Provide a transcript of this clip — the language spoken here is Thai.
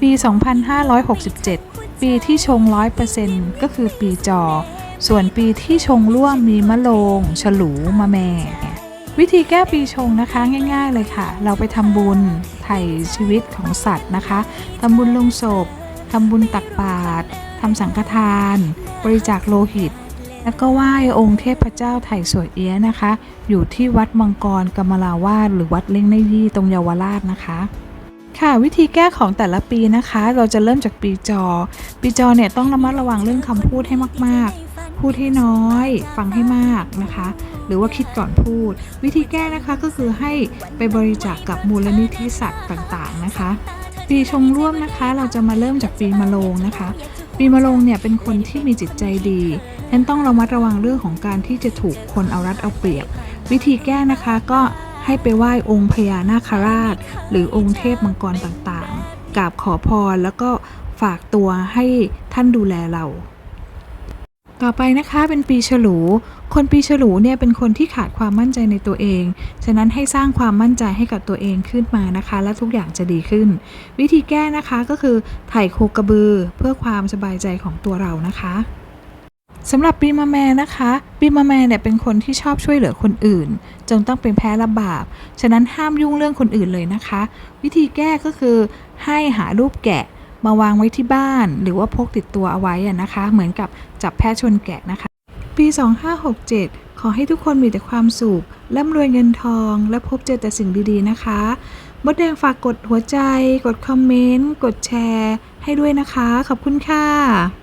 ปี 2567 ปีที่ชง 100%ก็คือปีจอ ส่วนปีที่ชงร่วมมีมะโรงฉลูมะแม่ วิธีแก้ปีชงนะคะง่าย ๆ เลยค่ะ เราไปทำบุญไถ่ชีวิตของสัตว์นะคะทำบุญลงศพทำบุญตักบาตรทำสังฆทาน บริจาคโลหิต แล้วก็ไหว้องค์เทพเจ้าไถ่สวยเอี้ยนะคะ อยู่ที่วัดมังกรกมลาวาสหรือวัดเล่งในยี่ตรงเยาวราชนะคะ ค่ะวิธีแก้ของแต่ละปีนะคะ เราจะเริ่มจากปีจอ ปีจอเนี่ยต้องระมัดระวังเรื่องคำพูดให้มากๆ พูดให้น้อย ฟังให้มากนะคะ หรือว่าคิดก่อนพูด วิธีแก้นะคะก็คือให้ไปบริจาคกกับมูลนิธิสัตว์ต่างๆนะคะ ปีชงร่วมนะคะเราจะมาเริ่มจากปีมะโรงนะคะ ปีมะโรงเนี่ยเป็นคนที่มีจิตใจดีฉะนั้นต้องระมัดระวังเรื่องของการที่จะถูกคนเอารัดเอาเปรียบ วิธีแก้นะคะก็ ให้ไปไหว้องค์พญานาคราช หรือองค์เทพมังกรต่างๆกราบขอพรแล้วก็ฝากตัวให้ท่านดูแลเราต่อไปนะคะเป็นปีฉลู คนปีฉลูเนี่ยเป็นคนที่ขาดความมั่นใจในตัวเอง ฉะนั้นให้สร้างความมั่นใจให้กับตัวเองขึ้นมานะคะ และทุกอย่างจะดีขึ้น วิธีแก้นะคะก็คือถ่ายโคกระบือเพื่อความสบายใจของตัวเรานะคะ สำหรับปีมะแมนะคะปีมะแมเนี่ยเป็นคนที่ชอบช่วยเหลือคนอื่น จงต้องเป็นแพ้รับาปฉะนั้นห้ามยุ่งเรื่องคนอื่นเลยนะคะ วิธีแก้ก็คือให้หารูปแกะมาวางไว้ที่บ้าน หรือว่าพกติดตัวเอาไว้นะคะ เหมือนกับจับแพะชนแกะนะคะ ปี 2567 ขอให้ทุกคนมีแต่ความสุขร่ำรวยเงินทอง และพบเจอแต่สิ่งดีๆนะคะมดแดงฝากกดหัวใจ กดคอมเมนต์ กดแชร์ ให้ด้วยนะคะ ขอบคุณค่ะ